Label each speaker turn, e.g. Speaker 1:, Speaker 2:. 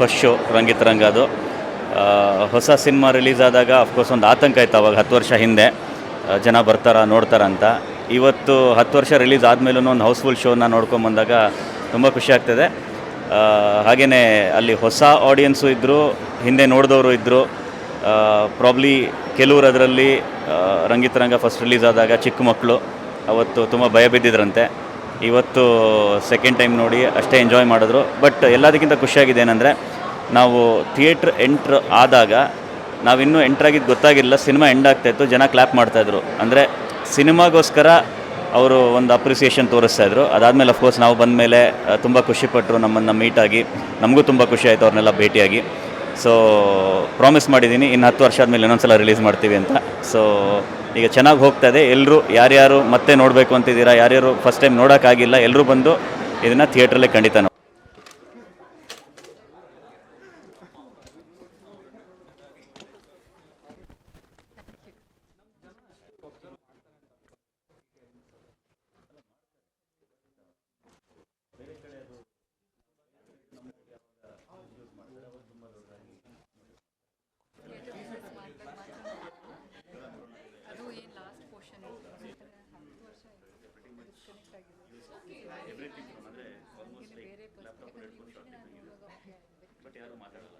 Speaker 1: First show ರಂಗಿತ್ ರಂಗ ಅದು ಹೊಸ cinema release ಆದಾಗ ಅಫ್ಕೋರ್ಸ್ ಒಂದು ಆತಂಕ ಇತ್ತು ಅವಾಗ, ಹತ್ತು ವರ್ಷ ಹಿಂದೆ. ಜನ ಬರ್ತಾರ ನೋಡ್ತಾರ ಅಂತ ಇವತ್ತು ಹತ್ತು ವರ್ಷ ರಿಲೀಸ್ ಆದಮೇಲೂ ಒಂದು ಹೌಸ್ಫುಲ್ ಶೋನ ನೋಡ್ಕೊಂಬಂದಾಗ ತುಂಬ ಖುಷಿ ಆಗ್ತದೆ. ಹಾಗೆಯೇ ಅಲ್ಲಿ ಹೊಸ ಆಡಿಯನ್ಸು ಇದ್ದರು ಹಿಂದೆ ನೋಡಿದವರು ಇದ್ದರು ಪ್ರಾಬ್ಲಿ ಕೆಲವರು ಅದರಲ್ಲಿ ರಂಗಿತ್ ರಂಗ ಫಸ್ಟ್ ರಿಲೀಸ್ ಆದಾಗ ಚಿಕ್ಕ ಮಕ್ಕಳು ಅವತ್ತು ತುಂಬ ಭಯ ಬಿದ್ದಿದ್ರಂತೆ. ಇವತ್ತು ಸೆಕೆಂಡ್ ಟೈಮ್ ನೋಡಿ ಅಷ್ಟೇ ಎಂಜಾಯ್ ಮಾಡಿದ್ರು. ಬಟ್ ಎಲ್ಲದಕ್ಕಿಂತ ಖುಷಿಯಾಗಿದೆ ಏನಂದರೆ, ನಾವು ಥಿಯೇಟ್ರ್ ಎಂಟ್ರ್ ಆದಾಗ ನಾವಿನ್ನೂ ಎಂಟ್ರಾಗಿದ್ದು ಗೊತ್ತಾಗಿರಲಿಲ್ಲ ಸಿನಿಮಾ ಎಂಡ್ ಆಗ್ತಾಯಿತ್ತು ಜನ ಕ್ಲ್ಯಾಪ್ ಮಾಡ್ತಾಯಿದ್ರು ಅಂದರೆ ಸಿನಿಮಾಗೋಸ್ಕರ ಅವರು ಒಂದು ಅಪ್ರಿಸಿಯೇಷನ್ ತೋರಿಸ್ತಾಯಿದ್ರು ಅದಾದಮೇಲೆ ಅಫ್ಕೋರ್ಸ್ ನಾವು ಬಂದ ಮೇಲೆ ತುಂಬ ಖುಷಿಪಟ್ಟರು ನಮ್ಮನ್ನು ಮೀಟಾಗಿ ನಮಗೂ ತುಂಬ ಖುಷಿ ಆಯಿತು ಅವ್ರನ್ನೆಲ್ಲ ಭೇಟಿಯಾಗಿ. ಸೊ ಪ್ರಾಮಿಸ್ ಮಾಡಿದ್ದೀನಿ ಇನ್ನು ಹತ್ತು ವರ್ಷ ಆದಮೇಲೆ ಇನ್ನೊಂದ್ಸಲ ರಿಲೀಸ್ ಮಾಡ್ತೀವಿ ಅಂತ. ಸೊ ಈಗ ಚೆನ್ನಾಗಿ ಹೋಗ್ತಾ ಇದೆ. ಎಲ್ಲರೂ ಯಾರ್ಯಾರು ಮತ್ತೆ ನೋಡಬೇಕು ಅಂತಿದ್ದೀರಾ, ಯಾರ್ಯಾರು ಫಸ್ಟ್ ಟೈಮ್ ನೋಡೋಕ್ಕಾಗಿಲ್ಲ ಎಲ್ಲರೂ ಬಂದು ಇದನ್ನು ಥಿಯೇಟ್ರಲ್ಲೇ ಖಂಡಿತ
Speaker 2: ಆಗಿದೆ ಬೇರೆ ಪರ್ಸ್ಪೆಕ್ಟಿವ್
Speaker 1: ಬಟ್ ಯಾರು ಮಾತಾಡಲ್ಲ.